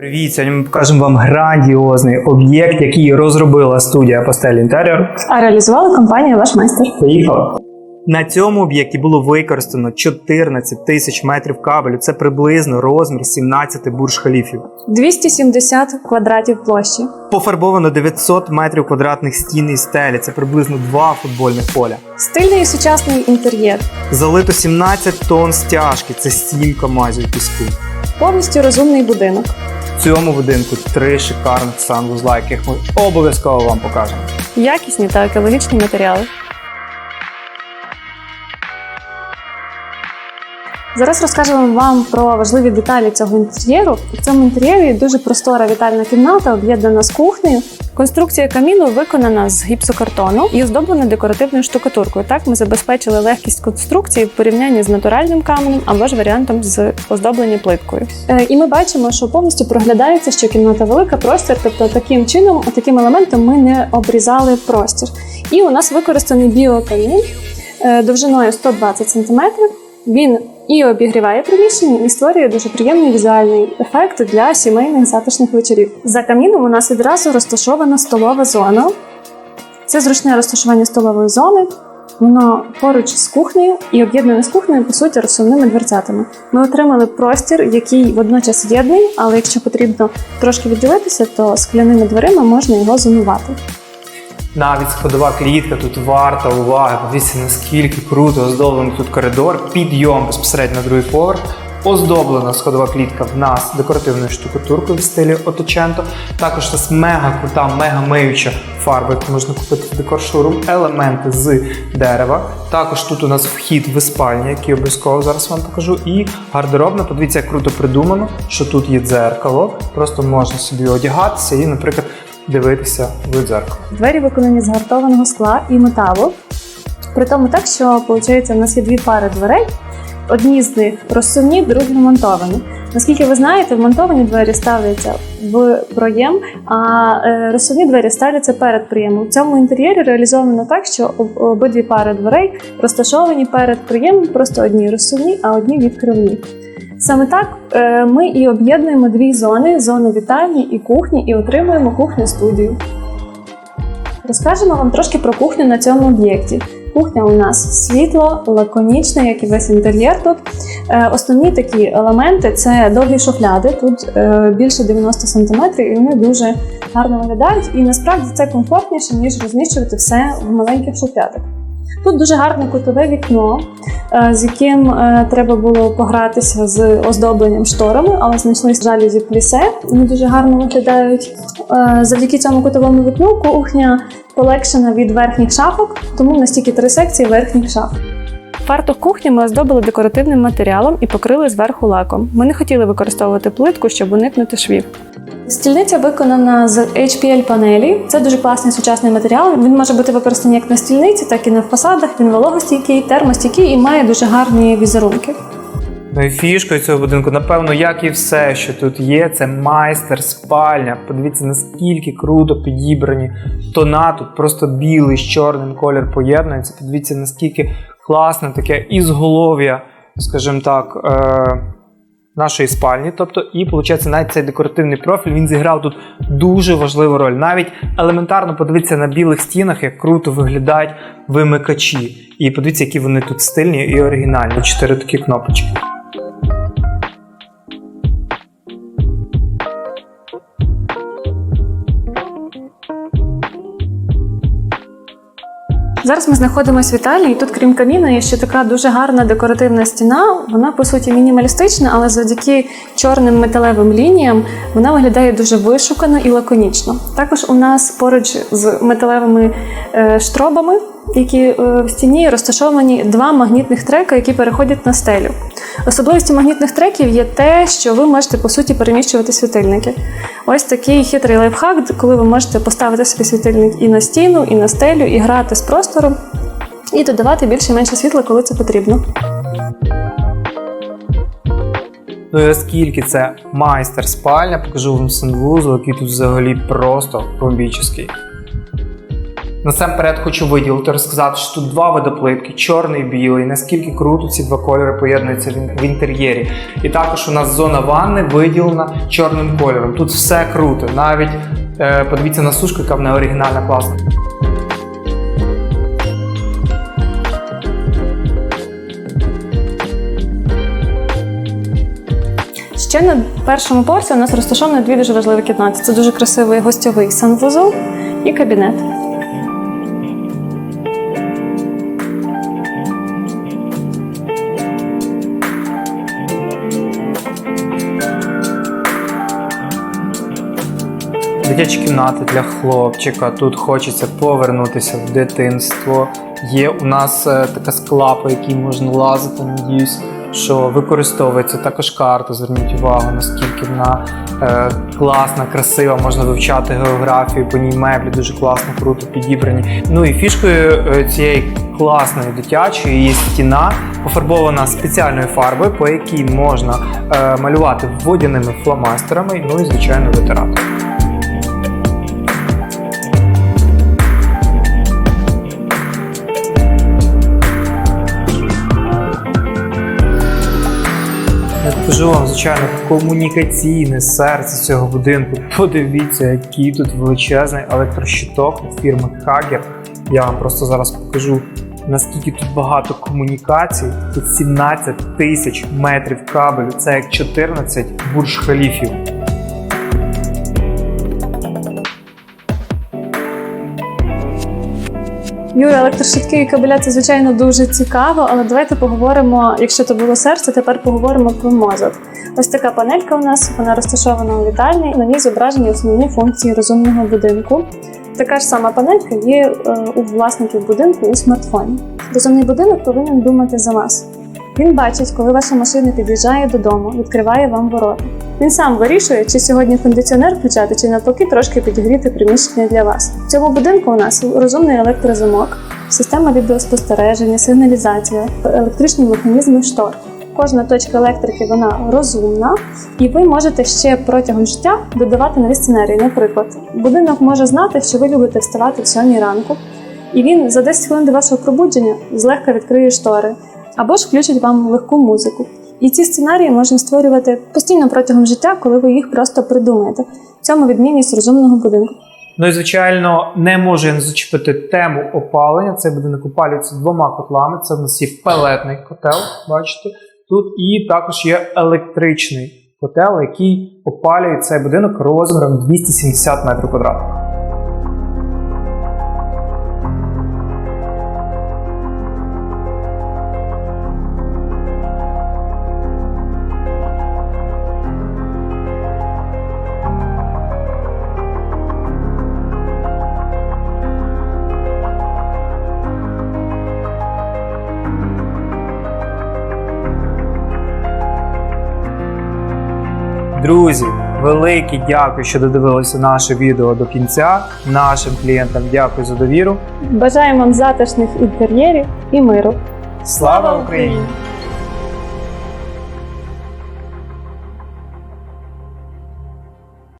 Привіт! Сьогодні ми покажемо вам грандіозний об'єкт, який розробила студія Pastel Interior. А реалізувала компанія Ваш майстер. Поїхали! На цьому об'єкті було використано 14 тисяч метрів кабелю. Це приблизно розмір 17 бурж-халіфів. 270 квадратів площі. Пофарбовано 900 метрів квадратних стін і стелі. Це приблизно два футбольних поля. Стильний і сучасний інтер'єр. Залито 17 тонн стяжки. Це 7 камазів піску. Повністю розумний будинок. Цьому будинку три шикарних санвузла, яких ми обов'язково вам покажемо. Якісні та екологічні матеріали. Зараз розкажемо вам про важливі деталі цього інтер'єру. В цьому інтер'єрі дуже простора вітальна кімната, об'єднана з кухнею. Конструкція каміну виконана з гіпсокартону і оздоблена декоративною штукатуркою. Так ми забезпечили легкість конструкції в порівнянні з натуральним каменем або ж варіантом з оздоблення плиткою. Е, І ми бачимо, що повністю проглядається, що кімната велика, простір. Тобто таким чином, таким елементом ми не обрізали простір. І у нас використаний біокамін е, довжиною 120 см. Він і обігріває приміщення, і створює дуже приємний візуальний ефект для сімейних затишних вечорів. За каміном у нас відразу розташована столова зона. Це зручне розташування столової зони. Воно поруч з кухнею і об'єднане з кухнею, по суті, розсувними дверцятами. Ми отримали простір, який водночас єдний, але якщо потрібно трошки відділитися, то скляними дверима можна його зонувати. Навіть сходова клітка тут варта уваги. Подивіться, наскільки круто оздоблений тут коридор, підйом безпосередньо на другий поверх. Оздоблена сходова клітка в нас декоративною штукатуркою в стилі Оточенто. Також у нас мега крута, мега миюча фарба, яку можна купити в декор елементи з дерева. Також тут у нас вхід в спальні, який обов'язково зараз вам покажу. І гардеробна. Подивіться, як круто придумано, що тут є дзеркало. Просто можна собі одягатися і, наприклад, дивитися в дзеркало. Двері виконані з гартованого скла і металу. При тому так, що виходить, у нас є дві пари дверей. Одні з них розсувні, другі вмонтовані. Наскільки ви знаєте, вмонтовані двері ставляться в проєм, а е, розсувні двері ставляться перед проємом. В цьому інтер'єрі реалізовано так, що обидві пари дверей розташовані перед проємом, просто одні розсувні, а одні відкривні. Саме так е, ми і об'єднуємо дві зони: зону вітальні і кухні, і отримуємо кухню студію. Розкажемо вам трошки про кухню на цьому об'єкті. Кухня у нас світло, лаконічна, як і весь інтер'єр тут. Е, Основні такі елементи це довгі шуфляди. Тут е, більше 90 см, і вони дуже гарно виглядають. І насправді це комфортніше, ніж розміщувати все в маленьких шуфлядах. Тут дуже гарне кутове вікно, е, з яким е, треба було погратися з оздобленням шторами, але знайшли жалюзі плісе. Вони дуже гарно виглядають. Е, Завдяки цьому кутовому вікну кухня полегшена від верхніх шафок, тому в нас тільки три секції верхніх шаф. Фартух кухні ми оздобили декоративним матеріалом і покрили зверху лаком. Ми не хотіли використовувати плитку, щоб уникнути швів. Стільниця виконана з HPL панелі. Це дуже класний сучасний матеріал. Він може бути використаний як на стільниці, так і на фасадах. Він вологостійкий, термостійкий і має дуже гарні візерунки. Ну і фішкою цього будинку, напевно, як і все, що тут є, це майстер, спальня. Подивіться, наскільки круто підібрані тона. Тут просто білий з чорним колір поєднується. Подивіться, наскільки класне таке ізголов'я, скажімо так, е- нашої спальні. Тобто, і виходить, навіть цей декоративний профіль він зіграв тут дуже важливу роль. Навіть елементарно подивіться на білих стінах, як круто виглядають вимикачі. І подивіться, які вони тут стильні і оригінальні. Чотири такі кнопочки. Зараз ми знаходимося в Італії, і тут, крім каміна, є ще така дуже гарна декоративна стіна. Вона по суті мінімалістична, але завдяки чорним металевим лініям вона виглядає дуже вишукано і лаконічно. Також у нас поруч з металевими е, штробами, які е, в стіні розташовані два магнітних трека, які переходять на стелю. Особливістю магнітних треків є те, що ви можете по суті переміщувати світильники. Ось такий хитрий лайфхак, коли ви можете поставити собі світильник і на стіну, і на стелю, і грати з простором, і додавати більше і менше світла, коли це потрібно. Ну і оскільки це майстер спальня, покажу вам санвузол, який тут взагалі просто бомбічний. Насамперед хочу виділити, розказати, що тут два види плитки: чорний і білий. Наскільки круто ці два кольори поєднуються в інтер'єрі. І також у нас зона ванни виділена чорним кольором. Тут все круто. Навіть е, подивіться на сушку, яка в неї оригінальна класна. Ще на першому поверсі у нас розташовані дві дуже важливі кімнати. Це дуже красивий гостьовий санвузол і кабінет. Дитячі кімнати для хлопчика. Тут хочеться повернутися в дитинство. Є у нас е, така скла, по якій можна лазити. Надіюсь, що використовується також карта. Зверніть увагу, наскільки вона е, класна, красива. Можна вивчати географію, по ній меблі дуже класно, круто підібрані. Ну і фішкою е, цієї класної дитячої є стіна, пофарбована спеціальною фарбою, по якій можна е, малювати водяними фломастерами, ну і звичайно витирати. Я покажу вам, звичайно, комунікаційне серце цього будинку. Подивіться, який тут величезний електрощиток від фірми Hager. Я вам просто зараз покажу, наскільки тут багато комунікацій. Тут 17 тисяч метрів кабелю. Це як 14 бурж-халіфів. Юра, і кабеля це звичайно дуже цікаво, але давайте поговоримо, якщо то було серце, тепер поговоримо про мозок. Ось така панелька у нас, вона розташована у вітальні, на ній зображені основні функції розумного будинку. Така ж сама панелька є е, у власників будинку у смартфоні. Розумний будинок повинен думати за вас. Він бачить, коли ваша машина під'їжджає додому, відкриває вам ворота. Він сам вирішує, чи сьогодні кондиціонер включати, чи навпаки трошки підігріти приміщення для вас. В цьому будинку у нас розумний електрозамок, система відеоспостереження, сигналізація, електричні механізми штор. Кожна точка електрики вона розумна, і ви можете ще протягом життя додавати нові сценарії. Наприклад, будинок може знати, що ви любите вставати в 7 ранку, і він за 10 хвилин до вашого пробудження злегка відкриє штори або ж включить вам легку музику. І ці сценарії можна створювати постійно протягом життя, коли ви їх просто придумаєте. В цьому відмінність розумного будинку. Ну і звичайно, не можу я не зачепити тему опалення. Цей будинок опалюється двома котлами. Це в нас є пелетний котел, бачите тут, і також є електричний котел, який опалює цей будинок розміром 270 метрів квадратних. Друзі, велике дякую, що додивилися наше відео до кінця. Нашим клієнтам дякую за довіру. Бажаємо вам затишних інтер'єрів і миру. Слава Україні!